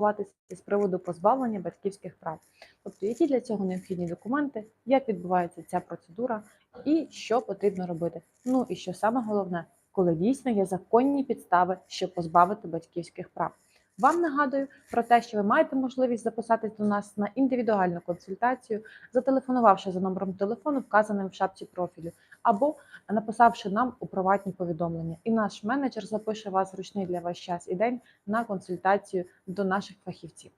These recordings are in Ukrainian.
поспілкуватися з приводу позбавлення батьківських прав. Тобто, які для цього необхідні документи, як відбувається ця процедура і що потрібно робити. Ну і що саме головне, коли дійсно є законні підстави, щоб позбавити батьківських прав. Вам нагадую про те, що ви маєте можливість записатись до нас на індивідуальну консультацію, зателефонувавши за номером телефону, вказаним в шапці профілю, або написавши нам у приватні повідомлення. І наш менеджер запише вас зручний для вас час і день на консультацію до наших фахівців.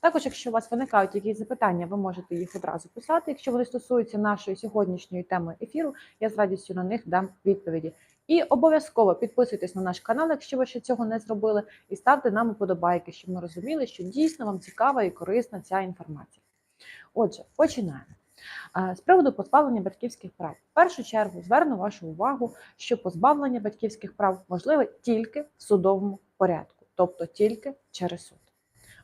Також, якщо у вас виникають якісь запитання, ви можете їх одразу писати. Якщо вони стосуються нашої сьогоднішньої теми ефіру, я з радістю на них дам відповіді. І обов'язково підписуйтесь на наш канал, якщо ви ще цього не зробили, і ставте нам уподобайки, щоб ми розуміли, що дійсно вам цікава і корисна ця інформація. Отже, починаємо. З приводу позбавлення батьківських прав. В першу чергу зверну вашу увагу, що позбавлення батьківських прав можливе тільки в судовому порядку, тобто тільки через суд.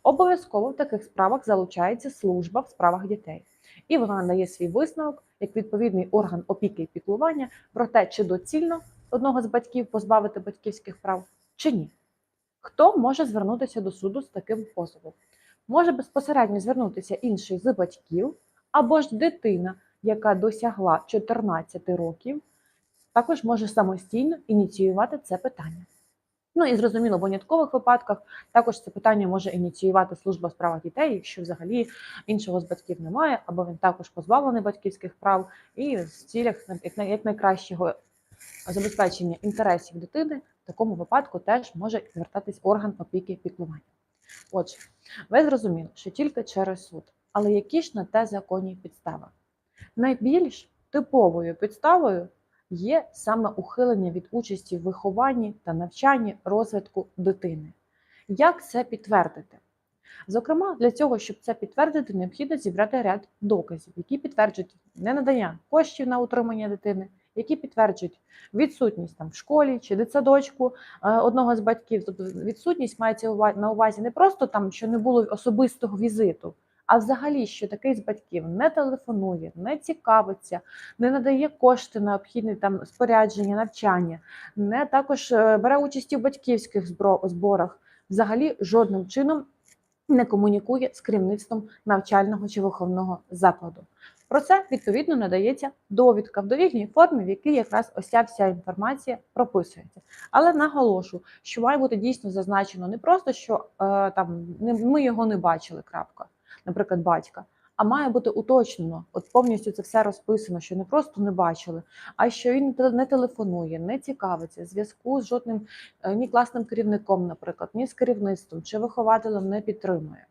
Обов'язково в таких справах залучається служба в справах дітей, і вона надає свій висновок як відповідний орган опіки і піклування про те, чи доцільно одного з батьків позбавити батьківських прав чи ні. Хто може звернутися до суду з таким позовом? Може безпосередньо звернутися інший з батьків або ж дитина, яка досягла 14 років, також може самостійно ініціювати це питання. Ну і зрозуміло, в виняткових випадках також це питання може ініціювати служба в справах дітей, якщо взагалі іншого з батьків немає, або він також позбавлений батьківських прав, і в цілях як найкращого забезпечення інтересів дитини в такому випадку теж може звертатись орган опіки піклування. Отже, ви зрозуміли, що тільки через суд. Але які ж на те законні підстави? Найбільш типовою підставою є саме ухилення від участі в вихованні та навчанні розвитку дитини. Як це підтвердити? Зокрема, для цього, щоб це підтвердити, необхідно зібрати ряд доказів, які підтверджують ненадання коштів на утримання дитини, які підтверджують відсутність там в школі чи дитсадочку е, одного з батьків. Тобто відсутність мається на увазі не просто там, що не було особистого візиту, а взагалі, що такий з батьків не телефонує, не цікавиться, не надає кошти необхідні там спорядження, навчання, не також е, бере участь у батьківських зборах, взагалі жодним чином не комунікує з керівництвом навчального чи виховного закладу. Про це відповідно надається довідка в довільній формі, в якій якраз ось ця вся інформація прописується. Але наголошу, що має бути дійсно зазначено не просто, що е, там не- ми його не бачили, крапка, наприклад, батька. А має бути уточнено, от повністю це все розписано, що не просто не бачили, а що він не телефонує, не цікавиться, зв'язку з жодним е, ні класним керівником, наприклад, ні з керівництвом чи вихователем не підтримує.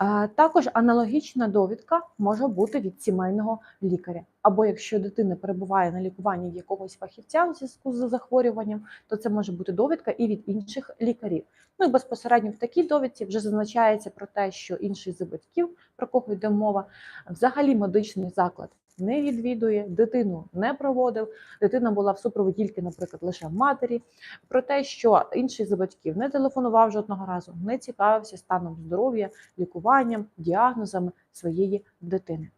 А Також аналогічна довідка може бути від сімейного лікаря. Або якщо дитина перебуває на лікуванні в якогось фахівця у зв'язку з захворюванням, то це може бути довідка і від інших лікарів. Ну і безпосередньо в такій довідці вже зазначається про те, що інший з батьків, про кого йде мова, взагалі медичний заклад не відвідує, дитину не проводив, дитина була в супроводі тільки, наприклад, лише матері, про те, що інший з батьків не телефонував жодного разу, не цікавився станом здоров'я, лікуванням, діагнозами своєї дитини.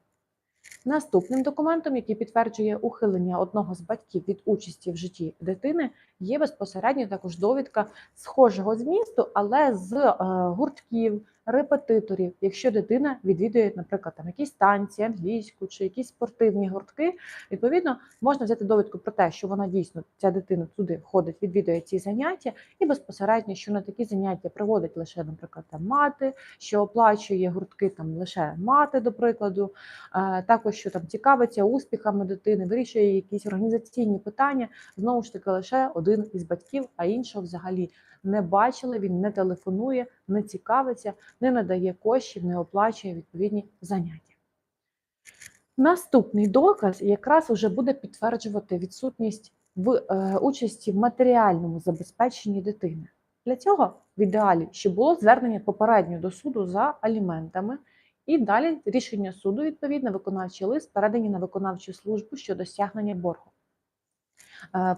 Наступним документом, який підтверджує ухилення одного з батьків від участі в житті дитини, є безпосередньо також довідка схожого змісту, але з е, гуртків, репетиторів. Якщо дитина відвідує, наприклад, там якісь танці, англійську чи якісь спортивні гуртки, відповідно можна взяти довідку про те, що вона дійсно ця дитина туди ходить, відвідує ці заняття, і безпосередньо, що на такі заняття приводить лише, наприклад, там мати, що оплачує гуртки там лише мати, до прикладу, Е, також що там цікавиться успіхами дитини, вирішує якісь організаційні питання. Знову ж таки, лише один із батьків, а іншого взагалі не бачили. Він не телефонує, не цікавиться, не надає коштів, не оплачує відповідні заняття. Наступний доказ якраз вже буде підтверджувати відсутність в е, участі в матеріальному забезпеченні дитини. Для цього в ідеалі ще було звернення попередньо до суду за аліментами, і далі рішення суду, відповідно, виконавчий лист передані на виконавчу службу щодо стягнення боргу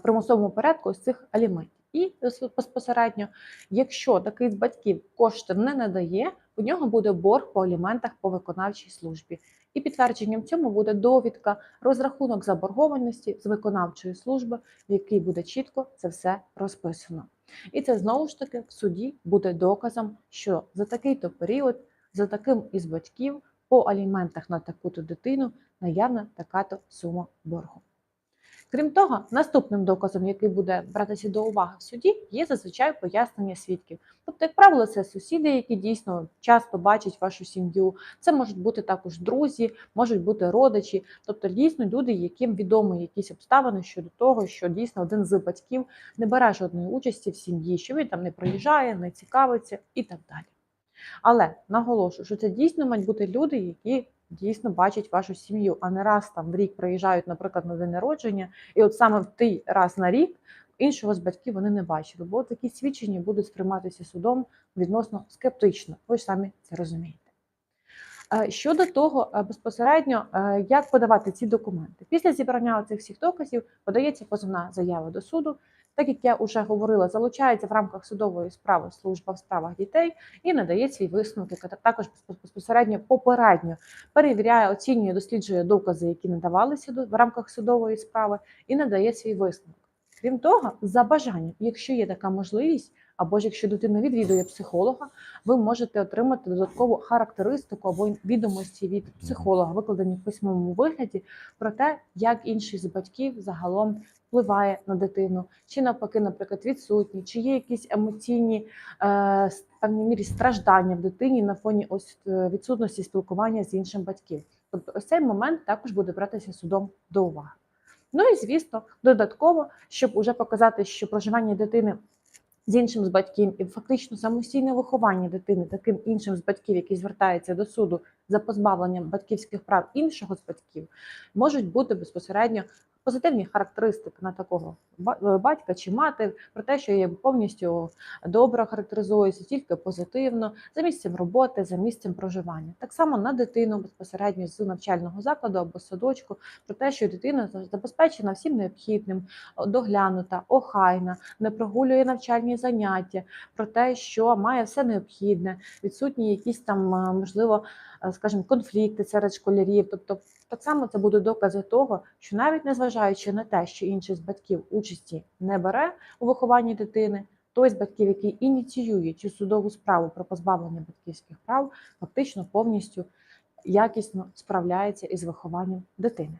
примусовому порядку з цих аліментів. І безпосередньо, якщо такий з батьків кошти не надає, у нього буде борг по аліментах по виконавчій службі. І підтвердженням цьому буде довідка, розрахунок заборгованості з виконавчої служби, в якій буде чітко це все розписано. І це знову ж таки в суді буде доказом, що за такий-то період, за таким із батьків по аліментах на таку-то дитину наявна така-то сума боргу. Крім того, наступним доказом, який буде братися до уваги в суді, є зазвичай пояснення свідків. Тобто, як правило, це сусіди, які дійсно часто бачать вашу сім'ю. Це можуть бути також друзі, можуть бути родичі, тобто дійсно люди, яким відомі якісь обставини щодо того, що дійсно один з батьків не бере жодної участі в сім'ї, що він там не приїжджає, не цікавиться і так далі. Але наголошую, що це дійсно мають бути люди, які дійсно бачать вашу сім'ю, а не раз там в рік приїжджають, наприклад, на день народження, і от саме в той раз на рік іншого з батьків вони не бачили. Бо такі свідчення будуть сприйматися судом відносно скептично. Ви ж самі це розумієте. Е, Щодо того, е, безпосередньо, е, як подавати ці документи. Після зібрання цих всіх доказів подається позовна заява до суду. Так як я вже говорила, залучається в рамках судової справи служба в справах дітей і надає свій висновок, яка також безпосередньо попередньо перевіряє, оцінює, досліджує докази, які надавалися в рамках судової справи, і надає свій висновок. Крім того, за бажанням, якщо є така можливість, або ж якщо дитина відвідує психолога, ви можете отримати додаткову характеристику або відомості від психолога, викладені в письмовому вигляді, про те, як інший з батьків загалом впливає на дитину, чи навпаки, наприклад, відсутні, чи є якісь емоційні е, в певній мірі страждання в дитині на фоні ось е, відсутності спілкування з іншим батьком. Тобто, ось цей момент також буде братися судом до уваги. Ну і звісно, додатково, щоб уже показати, що проживання дитини з іншим з батьків і фактично самостійне виховання дитини таким іншим з батьків, який звертається до суду за позбавленням батьківських прав іншого з батьків, можуть бути безпосередньо позитивні характеристики на такого е, батька чи мати про те, що я повністю добре характеризуюся, тільки позитивно за місцем роботи, за місцем проживання. Так само на дитину безпосередньо з навчального закладу або садочку, про те, що дитина забезпечена всім необхідним, доглянута, охайна, не прогулює навчальні заняття, про те, що має все необхідне, відсутні якісь там, е, можливо, е, скажімо, конфлікти серед школярів. Тобто, так само це будуть докази того, що навіть незважаючи на те, що інший з батьків участі не бере у вихованні дитини, той з батьків, який ініціює цю судову справу про позбавлення батьківських прав, фактично повністю якісно справляється із вихованням дитини.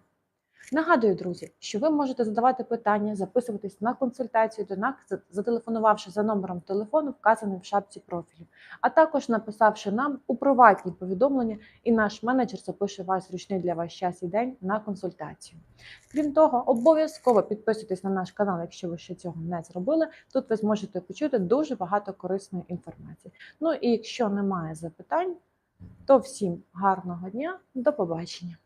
Нагадую, друзі, що ви можете задавати питання, записуватись на консультацію до нас, зателефонувавши за номером телефону, вказаним в шапці профілю, а також написавши нам у приватні повідомлення, і наш менеджер запише вас зручний для вас час і день на консультацію. Крім того, обов'язково підписуйтесь на наш канал, якщо ви ще цього не зробили. Тут ви зможете почути дуже багато корисної інформації. Ну і якщо немає запитань, то всім гарного дня, до побачення.